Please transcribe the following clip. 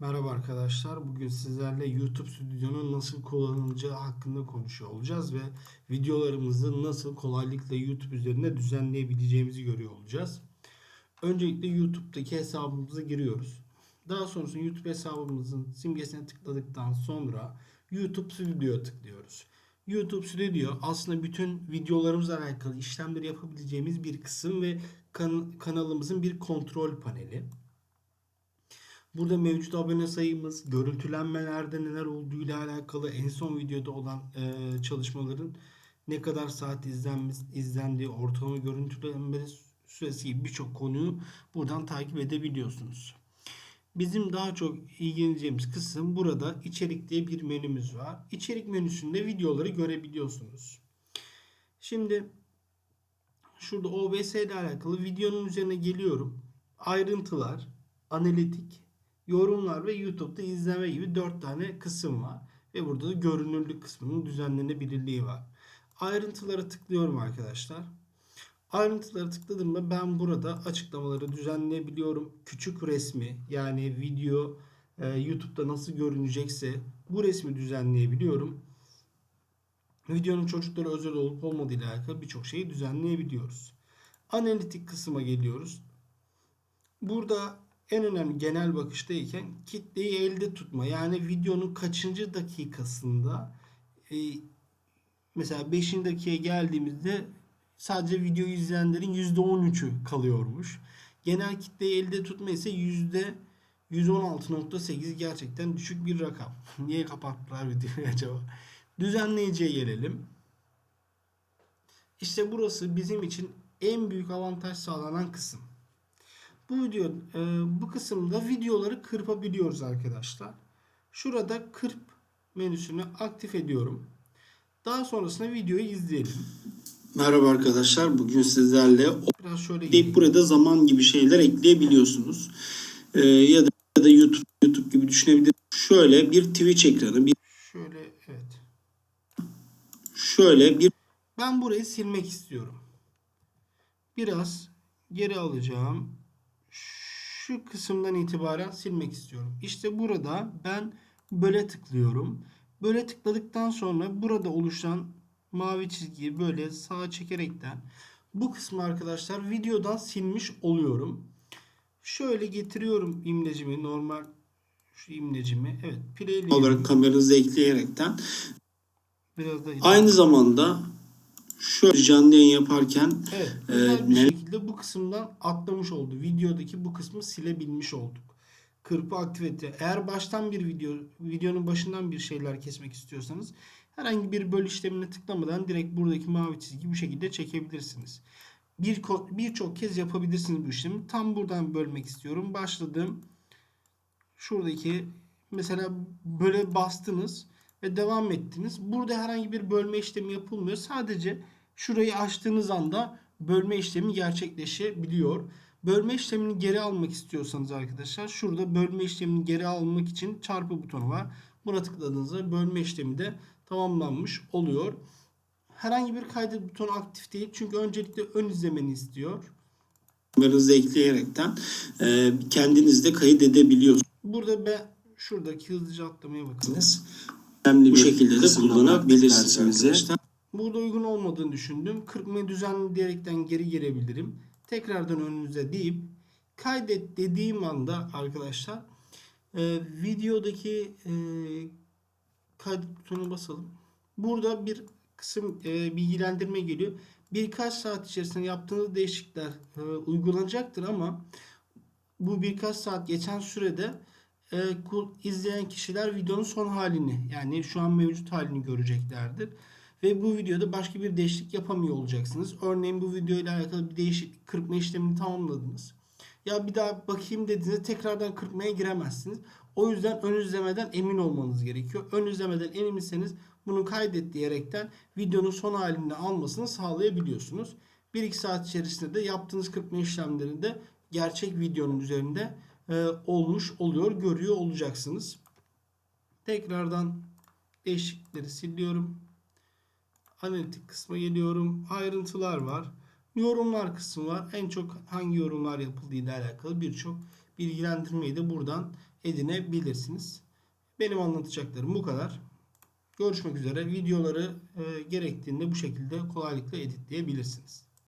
Merhaba arkadaşlar. Bugün sizlerle YouTube Stüdyo'nun nasıl kullanılacağı hakkında konuşuyor olacağız ve videolarımızı nasıl kolaylıkla YouTube üzerinde düzenleyebileceğimizi görüyor olacağız. Öncelikle YouTube'daki hesabımıza giriyoruz. Daha sonrasında YouTube hesabımızın simgesine tıkladıktan sonra YouTube Stüdyo'ya tıklıyoruz. YouTube Studio aslında bütün videolarımızla alakalı işlemleri yapabileceğimiz bir kısım ve kan- kanalımızın bir kontrol paneli. Burada mevcut abone sayımız, görüntülenmelerde neler olduğuyla alakalı en son videoda olan e, çalışmaların ne kadar saat izlenmiş, izlendiği, ortalama görüntülenme süresi gibi birçok konuyu buradan takip edebiliyorsunuz. Bizim daha çok ilgileneceğimiz kısım burada içerik diye bir menümüz var. İçerik menüsünde videoları görebiliyorsunuz. Şimdi şurada OBS ile alakalı videonun üzerine geliyorum. Ayrıntılar, analitik, yorumlar ve YouTube'da izleme gibi 4 tane kısım var. Ve burada da görünürlük kısmının düzenlenebilirliği var. Ayrıntılara tıklıyorum arkadaşlar. Ayrıntılara tıkladığımda ben burada açıklamaları düzenleyebiliyorum. Küçük resmi yani video e, YouTube'da nasıl görünecekse bu resmi düzenleyebiliyorum. Videonun çocuklara özel olup olmadığı ile alakalı birçok şeyi düzenleyebiliyoruz. Analitik kısma geliyoruz. Burada en önemli genel bakıştayken kitleyi elde tutma. Yani videonun kaçıncı dakikasında e, mesela 5. dakikaya geldiğimizde sadece videoyu izleyenlerin %13'ü kalıyormuş. Genel kitleyi elde tutma ise %116.8 gerçekten düşük bir rakam. Niye kapattılar videoyu acaba? Düzenleyiciye gelelim. İşte burası bizim için en büyük avantaj sağlanan kısım. Bu video e, bu kısımda videoları kırpabiliyoruz arkadaşlar. Şurada kırp menüsünü aktif ediyorum. Daha sonrasında videoyu izleyelim. Merhaba arkadaşlar. Bugün sizlerle Biraz şöyle deyip burada zaman gibi şeyler ekleyebiliyorsunuz. Ee, ya da ya da YouTube YouTube gibi düşünebilirsiniz. Şöyle bir Twitch ekranı, bir Şöyle evet. şöyle bir Ben burayı silmek istiyorum. Biraz geri alacağım. Şu kısımdan itibaren silmek istiyorum. İşte burada ben böyle tıklıyorum. Böyle tıkladıktan sonra burada oluşan mavi çizgiyi böyle sağa çekerekten bu kısmı arkadaşlar videodan silmiş oluyorum. Şöyle getiriyorum imlecimi normal şu imlecimi. Evet play olarak kameranızı ekleyerekten biraz da aynı zamanda şöyle canlı yayın yaparken Evet, güzel bir şekilde bu kısımdan atlamış oldu. Videodaki bu kısmı silebilmiş olduk. Kırpı aktif etti. Eğer baştan bir video, videonun başından bir şeyler kesmek istiyorsanız herhangi bir böl işlemine tıklamadan direkt buradaki mavi çizgi bu şekilde çekebilirsiniz. Bir birçok kez yapabilirsiniz bu işlemi. Tam buradan bölmek istiyorum. Başladım. Şuradaki mesela böyle bastınız ve devam ettiniz. Burada herhangi bir bölme işlemi yapılmıyor. Sadece şurayı açtığınız anda bölme işlemi gerçekleşebiliyor. Bölme işlemini geri almak istiyorsanız arkadaşlar şurada bölme işlemini geri almak için çarpı butonu var. Buna tıkladığınızda bölme işlemi de tamamlanmış oluyor. Herhangi bir kaydet butonu aktif değil. Çünkü öncelikle ön izlemeni istiyor. kameranızı ekleyerekten e, kendiniz de kayıt edebiliyorsunuz. Burada ben şuradaki hızlıca atlamaya bakalım. Önemli bu şekilde de kullanabilirsiniz arkadaşlar. Burada uygun olmadığını düşündüm. Kırpmayı düzenli diyerekten geri gelebilirim. Tekrardan önünüze deyip kaydet dediğim anda arkadaşlar e, videodaki e, kaydet butonuna basalım. Burada bir kısım e, bilgilendirme geliyor. Birkaç saat içerisinde yaptığınız değişiklikler e, uygulanacaktır ama bu birkaç saat geçen sürede e, izleyen kişiler videonun son halini yani şu an mevcut halini göreceklerdir. Ve bu videoda başka bir değişiklik yapamıyor olacaksınız. Örneğin bu video ile alakalı bir değişiklik kırpma işlemini tamamladınız. Ya bir daha bakayım dediğinizde tekrardan kırpmaya giremezsiniz. O yüzden ön izlemeden emin olmanız gerekiyor. Ön izlemeden eminseniz bunu kaydet diyerekten videonun son halini almasını sağlayabiliyorsunuz. 1-2 saat içerisinde de yaptığınız kırpma işlemlerinde gerçek videonun üzerinde e, olmuş oluyor, görüyor olacaksınız. Tekrardan değişiklikleri siliyorum. Analitik kısma geliyorum. Ayrıntılar var. Yorumlar kısmı var. En çok hangi yorumlar yapıldığı ile alakalı birçok bilgilendirmeyi de buradan edinebilirsiniz. Benim anlatacaklarım bu kadar. Görüşmek üzere. Videoları e, gerektiğinde bu şekilde kolaylıkla editleyebilirsiniz.